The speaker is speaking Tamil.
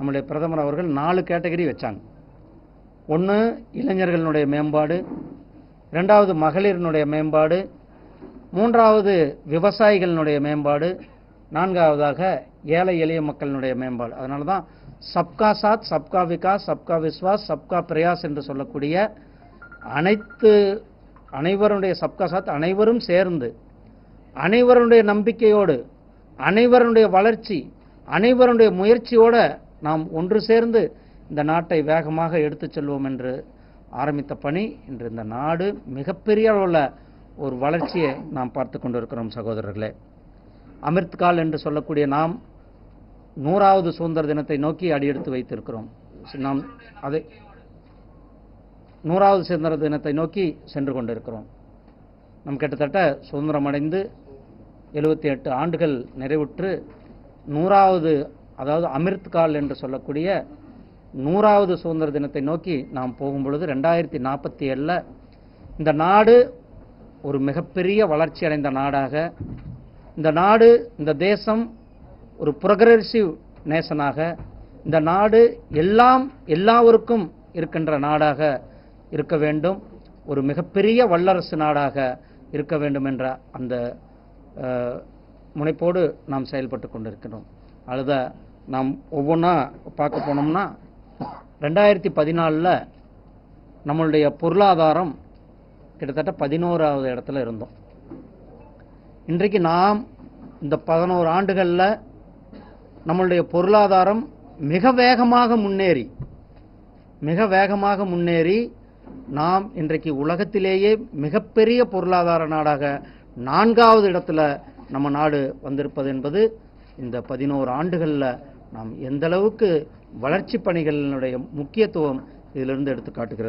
நம்முடைய பிரதமர் அவர்கள் நாலு கேட்டகரி வச்சாங்க. ஒன்று இளைஞர்களுடைய மேம்பாடு ரெண்டாவது மகளிரினுடைய மேம்பாடு மூன்றாவது விவசாயிகளினுடைய மேம்பாடு நான்காவதாக ஏழை எளிய மக்களினுடைய மேம்பாடு. அதனால தான் சப்கா சாத் சப்கா விகாஸ் சப்கா விஸ்வாஸ் சப்கா பிரயாஸ் என்று சொல்லக்கூடிய அனைத்து அனைவருடைய சப்கா சாத் அனைவரும் சேர்ந்து அனைவருடைய நம்பிக்கையோடு அனைவருடைய வளர்ச்சி அனைவருடைய முயற்சியோட நாம் ஒன்று சேர்ந்து இந்த நாட்டை வேகமாக எடுத்துச் செல்வோம் என்று ஆரம்பித்த பணி இன்று இந்த நாடு மிகப்பெரிய அளவில் ஒரு வளர்ச்சியை நாம் பார்த்து கொண்டிருக்கிறோம் சகோதரர்களே. அமிர்த்கால் என்று சொல்லக்கூடிய நாம் நூறாவது சுதந்திர தினத்தை நோக்கி அடியெடுத்து வைத்திருக்கிறோம். நாம் அதை நூறாவது சுதந்திர தினத்தை நோக்கி சென்று கொண்டிருக்கிறோம். நம் கிட்டத்தட்ட சுதந்திரம் அடைந்து எழுபத்தி எட்டு ஆண்டுகள் நிறைவுற்று நூறாவது அதாவது அமிர்த் கால் என்று சொல்லக்கூடிய நூறாவது சுதந்திர தினத்தை நோக்கி நாம் போகும் பொழுது ரெண்டாயிரத்தி நாற்பத்தி ஏழில் இந்த நாடு ஒரு மிகப்பெரிய வளர்ச்சி அடைந்த நாடாக இந்த நாடு இந்த தேசம் ஒரு ப்ரொக்ரெசிவ் நேசனாக இந்த நாடு எல்லாம் எல்லாருக்கும் இருக்கின்ற நாடாக இருக்க வேண்டும் ஒரு மிகப்பெரிய வல்லரசு நாடாக இருக்க வேண்டும் என்ற அந்த முனைப்போடு நாம் செயல்பட்டு கொண்டிருக்கிறோம். அழுத நாம் ஒவ்வொன்றா பார்க்க போனோம்னா ரெண்டாயிரத்தி பதினாலில் நம்மளுடைய பொருளாதாரம் கிட்டத்தட்ட பதினோராவது இடத்துல இருந்தோம். இன்றைக்கு நாம் இந்த பதினோரு ஆண்டுகளில் நம்மளுடைய பொருளாதாரம் மிக வேகமாக முன்னேறி மிக வேகமாக முன்னேறி நாம் இன்றைக்கு உலகத்திலேயே மிகப்பெரிய பொருளாதார நாடாக நான்காவது இடத்துல நம்ம நாடு வந்திருப்பது என்பது இந்த பதினோரு ஆண்டுகளில் நாம் எந்த அளவுக்கு வளர்ச்சி பணிகளினுடைய முக்கியத்துவம் இதிலிருந்து எடுத்து காட்டுகிறது.